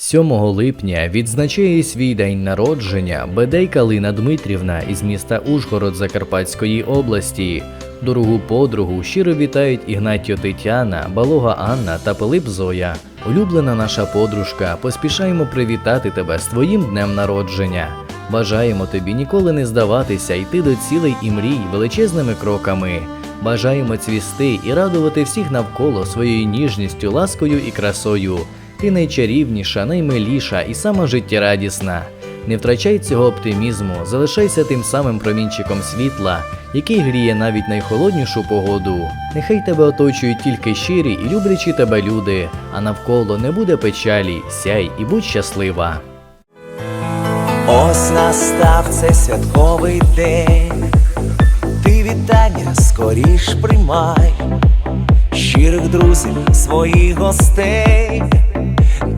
7 липня відзначає свій день народження Бедейка Лина Дмитрівна із міста Ужгород Закарпатської області. Дорогу подругу щиро вітають Ігнатіо Тетяна, Балога Анна та Пилип Зоя. Улюблена наша подружка, поспішаємо привітати тебе з твоїм днем народження. Бажаємо тобі ніколи не здаватися, йти до цілей і мрій величезними кроками. Бажаємо цвісти і радувати всіх навколо своєю ніжністю, ласкою і красою. Ти найчарівніша, наймиліша і сама життєрадісна. Не втрачай цього оптимізму, залишайся тим самим промінчиком світла, який гріє навіть найхолоднішу погоду. Нехай тебе оточують тільки щирі і люблячі тебе люди, а навколо не буде печалі, сяй і будь щаслива. Ось настав цей святковий день, ти вітання скоріш приймай, щирих друзів, своїх гостей,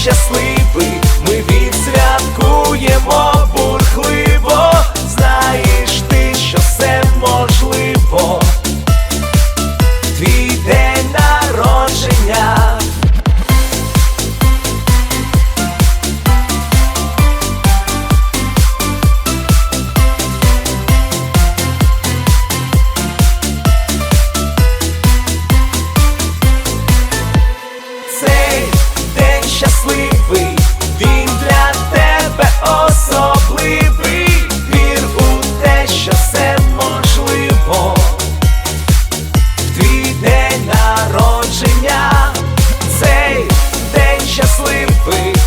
щасливі. народження, цей день щасливий.